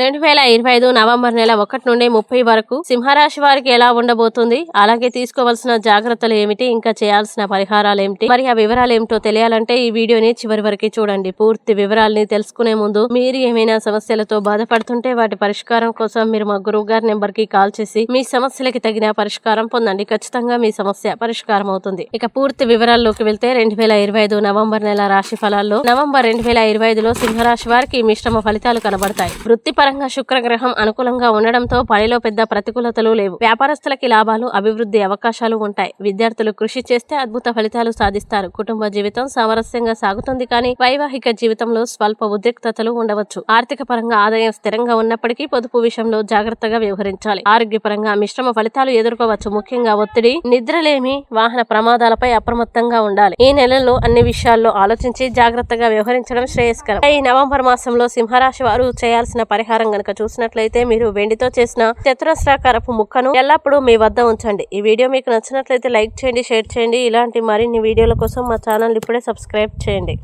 రెండు వేల ఇరవై ఐదు నవంబర్ నెల ఒకటి నుండి ముప్పై వరకు సింహరాశి వారికి ఎలా ఉండబోతుంది? అలాగే తీసుకోవాల్సిన జాగ్రత్తలు ఏమిటి? ఇంకా చేయాల్సిన పరిహారాలు ఏమిటి? మరి ఆ వివరాలు ఏమిటో తెలియాలంటే ఈ వీడియోని చివరి వరకు చూడండి. పూర్తి వివరాలని తెలుసుకునే ముందు మీరు ఏమైనా సమస్యలతో బాధపడుతుంటే వాటి పరిష్కారం కోసం మీరు మా గురువు గారి నెంబర్కి కాల్ చేసి మీ సమస్యలకి తగిన పరిష్కారం పొందండి. ఖచ్చితంగా మీ సమస్య పరిష్కారం అవుతుంది. ఇక పూర్తి వివరాల్లోకి వెళ్తే రెండు వేల ఇరవై ఐదు నవంబర్ నెల రాశి ఫలాల్లో నవంబర్ రెండు వేల ఇరవై ఐదులో సింహరాశి వారికి మిశ్రమ ఫలితాలు కనబడతాయి. వృత్తి వృత్తిపరంగా శుక్రగ్రహం అనుకూలంగా ఉండడంతో పనిలో పెద్ద ప్రతికూలతలు లేవు. వ్యాపారస్తులకి లాభాలు అభివృద్ధి అవకాశాలు ఉంటాయి. విద్యార్థులు కృషి చేస్తే అద్భుత ఫలితాలు సాధిస్తారు. కుటుంబ జీవితం సామరస్యంగా సాగుతుంది కానీ వైవాహిక జీవితంలో స్వల్ప ఉద్రిక్తతలు ఉండవచ్చు. ఆర్థిక పరంగా ఆదాయం స్థిరంగా ఉన్నప్పటికీ పొదుపు విషయంలో జాగ్రత్తగా వ్యవహరించాలి. ఆరోగ్యపరంగా మిశ్రమ ఫలితాలు ఎదుర్కోవచ్చు. ముఖ్యంగా ఒత్తిడి నిద్రలేమి వాహన ప్రమాదాలపై అప్రమత్తంగా ఉండాలి. ఈ నెలలో అన్ని విషయాల్లో ఆలోచించి జాగ్రత్తగా వ్యవహరించడం శ్రేయస్కరం. ఈ నవంబర్ మాసంలో సింహరాశి వారు చేయాల్సిన పరిహారం పరిహారం గనక చూసినట్లయితే మీరు వెండితో చేసిన చతురస్రాకారపు ముక్కను ఎల్లప్పుడూ మీ వద్ద ఉంచండి. ఈ వీడియో మీకు నచ్చినట్లయితే లైక్ చేయండి షేర్ చేయండి. ఇలాంటి మరిన్ని వీడియోల కోసం మా ఛానల్ ఇప్పుడే సబ్స్క్రైబ్ చేయండి.